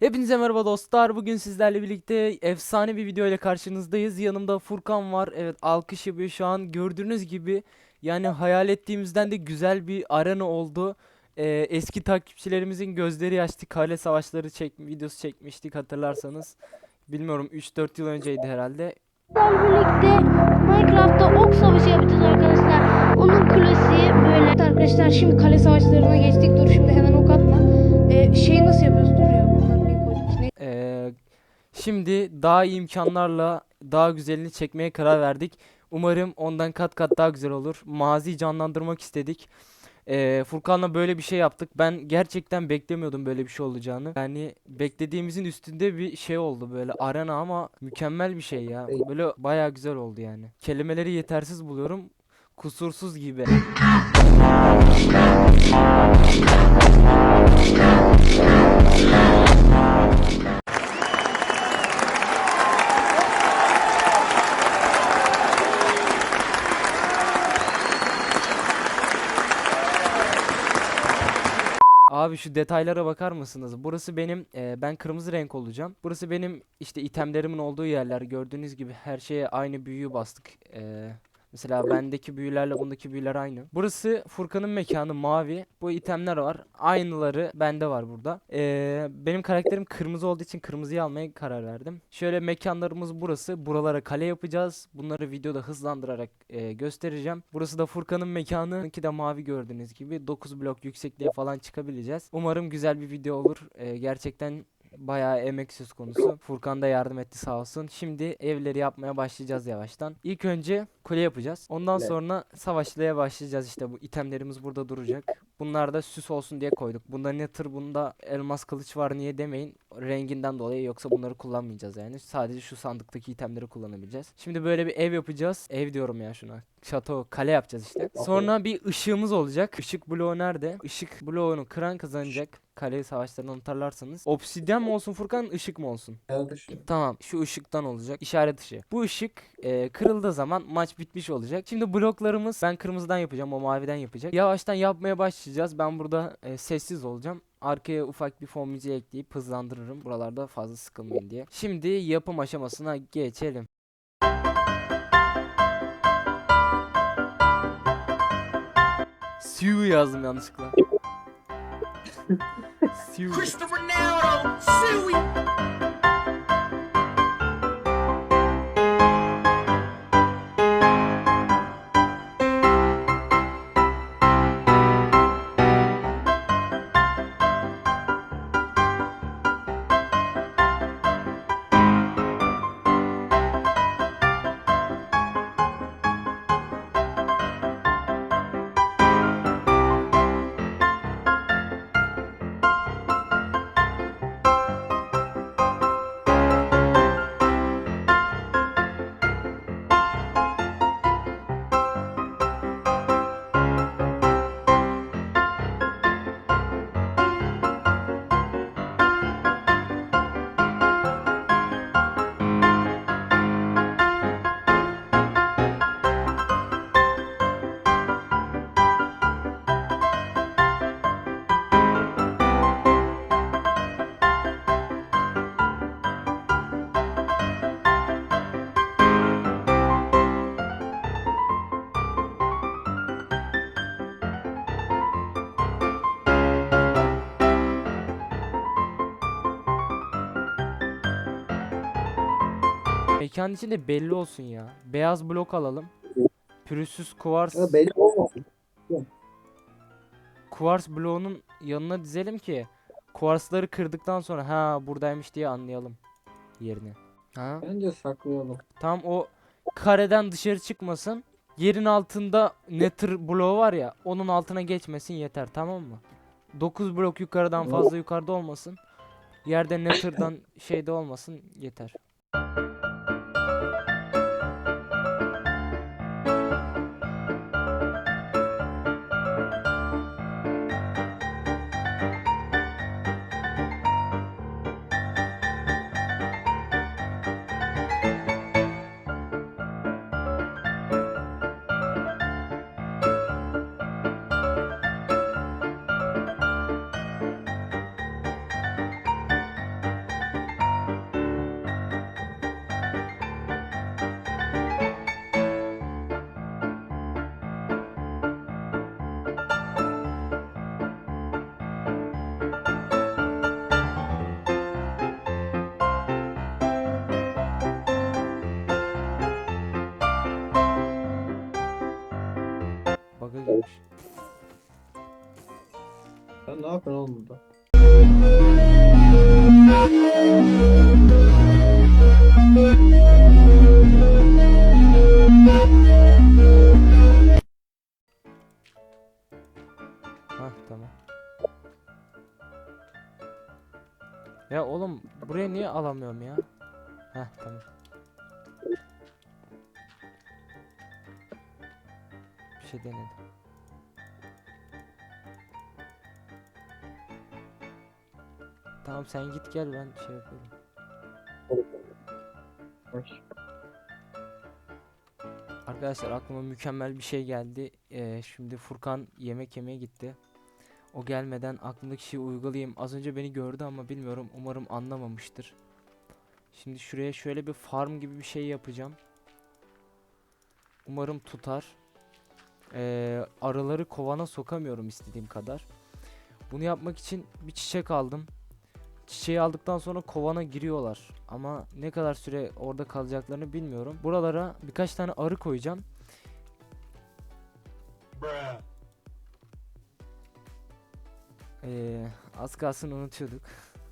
Hepinize merhaba dostlar. Bugün sizlerle birlikte efsane bir video ile karşınızdayız. Yanımda Furkan var. Evet alkış yapıyor şu an. Gördüğünüz gibi yani hayal ettiğimizden de güzel bir arena oldu. Ee, eski takipçilerimizin gözleri yaşlı kale savaşları çek videosu çekmiştik hatırlarsanız. Bilmiyorum 3-4 yıl önceydi herhalde. Birlikte Minecraft'ta ok savaşı yapacağız arkadaşlar. Onun klasiği böyle. Arkadaşlar şimdi kale savaşlarına geçtik. Dur şimdi hemen ok atma. Ee, şeyi nasıl yapıyoruz? Dur ya şimdi daha iyi imkanlarla daha güzelini çekmeye karar verdik. Umarım ondan kat kat daha güzel olur. Maziyi canlandırmak istedik. Ee, Furkan'la böyle bir şey yaptık. Ben gerçekten beklemiyordum böyle bir şey olacağını. Yani beklediğimizin üstünde bir şey oldu böyle arena ama mükemmel bir şey ya. Böyle bayağı güzel oldu yani. Kelimeleri yetersiz buluyorum. Kusursuz gibi. Abi şu detaylara bakar mısınız? Burası benim, e, ben kırmızı renk olacağım. Burası benim işte itemlerimin olduğu yerler. Gördüğünüz gibi her şeye aynı büyüyü bastık. E, mesela bendeki büyülerle bundaki büyüler aynı. Burası Furkan'ın mekanı mavi. Bu itemler var. Aynıları bende var burada. E, benim karakterim kırmızı olduğu için kırmızıyı almaya karar verdim. Şöyle mekanlarımız burası. Buralara kale yapacağız. Bunları videoda hızlandırarak e, göstereceğim. Burası da Furkan'ın mekanı. Ki de mavi gördüğünüz gibi 9 blok yüksekliğe falan çıkabileceğiz. Umarım güzel bir video olur. E, gerçekten bayağı emek söz konusu. Furkan da yardım etti sağ olsun. Şimdi evleri yapmaya başlayacağız yavaştan. İlk önce kule yapacağız. Ondan Evet. sonra savaşmaya başlayacağız işte bu itemlerimiz burada duracak. Bunlar da süs olsun diye koyduk. Bunda nether, bunda elmas kılıç var niye demeyin. Renginden dolayı yoksa bunları kullanmayacağız yani. Sadece şu sandıktaki itemleri kullanabileceğiz. Şimdi böyle bir ev yapacağız. Ev diyorum ya şuna. Şato, kale yapacağız işte. Sonra bir ışığımız olacak. Işık bloğu nerede? Işık bloğunu kıran kazanacak. Kale savaşlarını hatırlarsanız. Obsidyen mi olsun Furkan, ışık mı olsun? Kardeşim. Tamam şu ışıktan olacak işaret ışığı. Bu ışık e, kırıldığı zaman maç bitmiş olacak. Şimdi bloklarımız ben kırmızıdan yapacağım o maviden yapacak. Yavaştan yapmaya başlayacağız. Ben burada e, sessiz olacağım. Arkaya ufak bir fon müziği ekleyip hızlandırırım. Buralarda fazla sıkılmayın diye. Şimdi yapım aşamasına geçelim. Sue yazdım yanlışlıkla. Sue. Cristiano Ronaldo, Suey. Mekanın içinde belli olsun ya. Beyaz blok alalım. Pürüzsüz kuvars Ya belli olmasın. kuvars bloğunun yanına dizelim ki kuvarsları kırdıktan sonra ha buradaymış diye anlayalım yerini. Ha? Bence saklayalım. Tam o kareden dışarı çıkmasın. Yerin altında nether bloğu var ya onun altına geçmesin yeter tamam mı? 9 blok yukarıdan fazla yukarıda olmasın. Yerde nether'dan şeyde olmasın yeter. Ne yapıyorsun? Tamam sen git gel ben şey yapıyorum. Arkadaşlar aklıma mükemmel bir şey geldi. Ee, şimdi Furkan yemek yemeye gitti. O gelmeden aklımdaki şeyi uygulayayım. Az önce beni gördü ama bilmiyorum. Umarım anlamamıştır. Şimdi şuraya şöyle bir farm gibi bir şey yapacağım. Umarım tutar. Ee, arıları kovana sokamıyorum istediğim kadar. Bunu yapmak için bir çiçek aldım. Çiçeği aldıktan sonra kovana giriyorlar. Ama ne kadar süre orada kalacaklarını bilmiyorum. Buralara birkaç tane arı koyacağım. Ee, az kalsın unutuyorduk.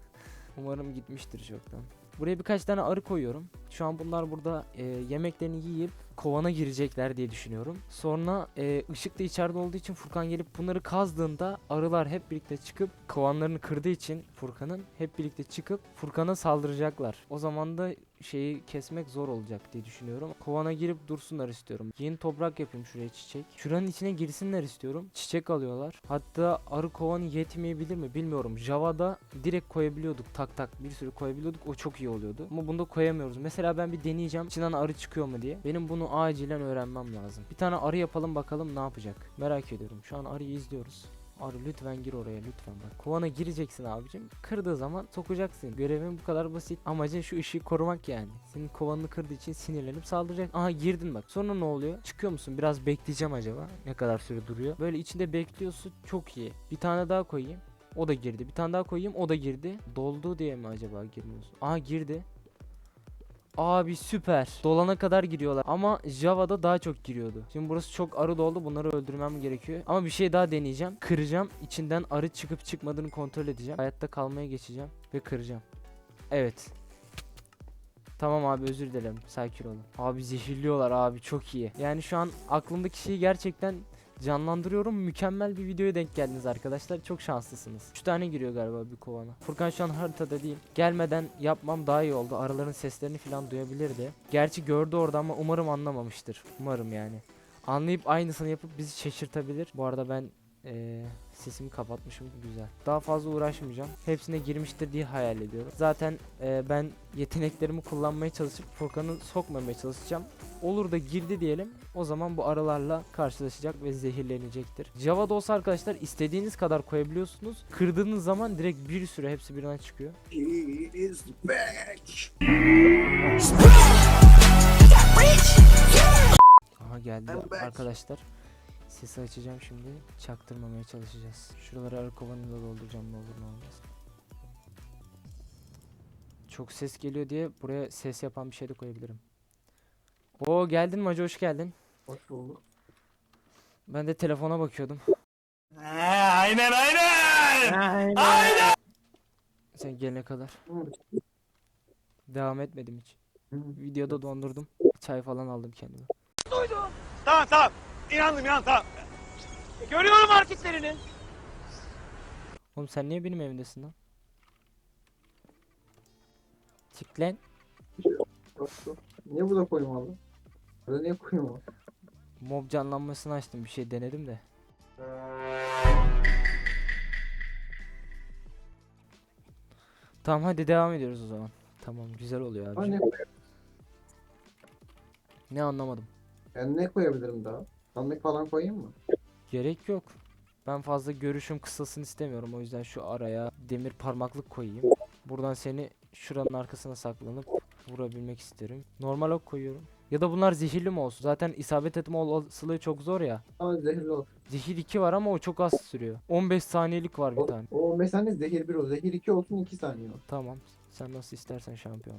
Umarım gitmiştir çoktan. Buraya birkaç tane arı koyuyorum. Şu an bunlar burada e, yemeklerini yiyip kovana girecekler diye düşünüyorum. Sonra e, ışık da içeride olduğu için Furkan gelip bunları kazdığında arılar hep birlikte çıkıp kovanlarını kırdığı için Furkan'ın hep birlikte çıkıp Furkan'a saldıracaklar. O zaman da şeyi kesmek zor olacak diye düşünüyorum. Kovana girip dursunlar istiyorum. Yeni toprak yapayım şuraya çiçek. Şuranın içine girsinler istiyorum. Çiçek alıyorlar. Hatta arı kovanı yetmeyebilir mi bilmiyorum. Java'da direkt koyabiliyorduk tak tak bir sürü koyabiliyorduk. O çok iyi oluyordu. Ama bunda koyamıyoruz. Mesela ben bir deneyeceğim. İçinden arı çıkıyor mu diye. Benim bunu acilen öğrenmem lazım. Bir tane arı yapalım bakalım ne yapacak. Merak ediyorum. Şu an arıyı izliyoruz. Arı lütfen gir oraya lütfen bak. Kovana gireceksin abicim. Kırdığı zaman sokacaksın. Görevin bu kadar basit. Amacın şu ışığı korumak yani. Senin kovanını kırdığı için sinirlenip saldıracak. Aha girdin bak. Sonra ne oluyor? Çıkıyor musun? Biraz bekleyeceğim acaba. Ne kadar süre duruyor? Böyle içinde bekliyorsun. Çok iyi. Bir tane daha koyayım. O da girdi. Bir tane daha koyayım. O da girdi. Doldu diye mi acaba girmiyorsun? Aha girdi. Abi süper. Dolana kadar giriyorlar. Ama Java'da daha çok giriyordu. Şimdi burası çok arı doldu. Bunları öldürmem gerekiyor. Ama bir şey daha deneyeceğim. Kıracağım. İçinden arı çıkıp çıkmadığını kontrol edeceğim. Hayatta kalmaya geçeceğim. Ve kıracağım. Evet. Tamam abi özür dilerim. Sakin olun. Abi zehirliyorlar abi çok iyi. Yani şu an aklımdaki şeyi gerçekten canlandırıyorum. Mükemmel bir videoya denk geldiniz arkadaşlar. Çok şanslısınız. 3 tane giriyor galiba bir kovana. Furkan şu an haritada değil. Gelmeden yapmam daha iyi oldu. Arıların seslerini falan duyabilirdi. Gerçi gördü orada ama umarım anlamamıştır. Umarım yani. Anlayıp aynısını yapıp bizi şaşırtabilir. Bu arada ben eee, sesimi kapatmışım. Güzel. Daha fazla uğraşmayacağım. Hepsine girmiştir diye hayal ediyorum. Zaten eee, ben yeteneklerimi kullanmaya çalışıp Furkan'ı sokmamaya çalışacağım. Olur da girdi diyelim. O zaman bu arılarla karşılaşacak ve zehirlenecektir. Java'da olsa arkadaşlar istediğiniz kadar koyabiliyorsunuz. Kırdığınız zaman direkt bir sürü hepsi birden çıkıyor. İs back. Aha geldi arkadaşlar. Sesi açacağım şimdi. Çaktırmamaya çalışacağız. Şuraları arı kovanıyla dolduracağım ne olur ne olmaz. Çok ses geliyor diye buraya ses yapan bir şey de koyabilirim. Oo geldin mi hacı hoş geldin. Hoş bulduk. Ben de telefona bakıyordum. aynen aynen. Sen gelene kadar. Devam etmedim hiç. Videoda dondurdum. Çay falan aldım kendime. Tamam tamam. İnandım inandım tamam. Görüyorum hareketlerini. Oğlum sen niye benim evimdesin lan? Çık lan. Niye burada koymalı? Burada niye koymalı? Mob canlanmasını açtım bir şey denedim de. Tamam hadi devam ediyoruz o zaman. Tamam güzel oluyor abi. Ha, ne, Ne anlamadım. yani ne koyabilirim daha? Sandık falan koyayım mı? Gerek yok. Ben fazla görüşüm kısasını istemiyorum o yüzden şu araya demir parmaklık koyayım. Buradan seni şuranın arkasına saklanıp vurabilmek isterim. Normal ok koyuyorum. Ya da bunlar zehirli mi olsun? Zaten isabet etme olasılığı çok zor ya. Ama zehirli ol. Zehir 2 var ama o çok az sürüyor. 15 saniyelik var bir O, tane. o mesela ne zehir 1 o. Zehir 2 olsun 2 saniye. Tamam. Sen nasıl istersen şampiyon.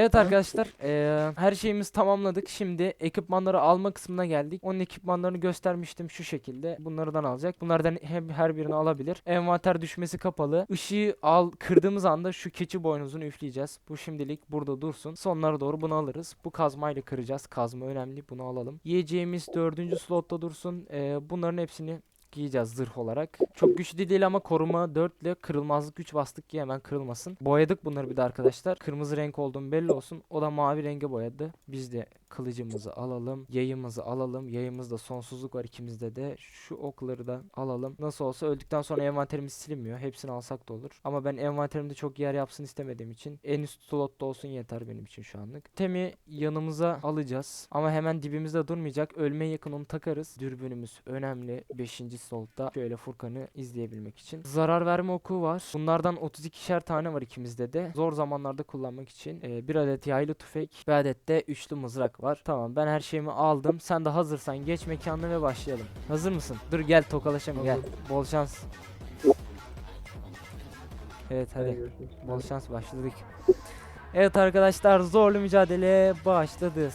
Evet arkadaşlar eee, her şeyimiz tamamladık. Şimdi ekipmanları alma kısmına geldik. Onun ekipmanlarını göstermiştim şu şekilde. Bunlardan alacak. Bunlardan hem her birini alabilir. Envanter düşmesi kapalı. Işığı al kırdığımız anda şu keçi boynuzunu üfleyeceğiz. Bu şimdilik burada dursun. Sonlara doğru bunu alırız. Bu kazmayla kıracağız. Kazma önemli. Bunu alalım. Yiyeceğimiz dördüncü slotta dursun. Eee, bunların hepsini giyeceğiz zırh olarak. Çok güçlü değil ama koruma 4 ile kırılmazlık güç bastık ki hemen kırılmasın. Boyadık bunları bir de arkadaşlar. Kırmızı renk olduğum belli olsun. O da mavi renge boyadı. Biz de kılıcımızı alalım. Yayımızı alalım. Yayımızda sonsuzluk var ikimizde de. Şu okları da alalım. Nasıl olsa öldükten sonra envanterimiz silinmiyor. Hepsini alsak da olur. Ama ben envanterimde çok yer yapsın istemediğim için en üst slotta olsun yeter benim için şu anlık. Temi yanımıza alacağız. Ama hemen dibimizde durmayacak. Ölmeye yakın onu takarız. Dürbünümüz önemli. 5. slotta. Şöyle Furkan'ı izleyebilmek için. Zarar verme oku var. Bunlardan 32'şer tane var ikimizde de. Zor zamanlarda kullanmak için. Ee, bir adet yaylı tüfek. Bir adet de üçlü mızrak var. Tamam ben her şeyimi aldım. Sen de hazırsan geç mekanına ve başlayalım. Hazır mısın? Dur gel tokalaşalım gel. Bol şans. Evet hadi. Bol şans başladık. Evet arkadaşlar zorlu mücadele başladı.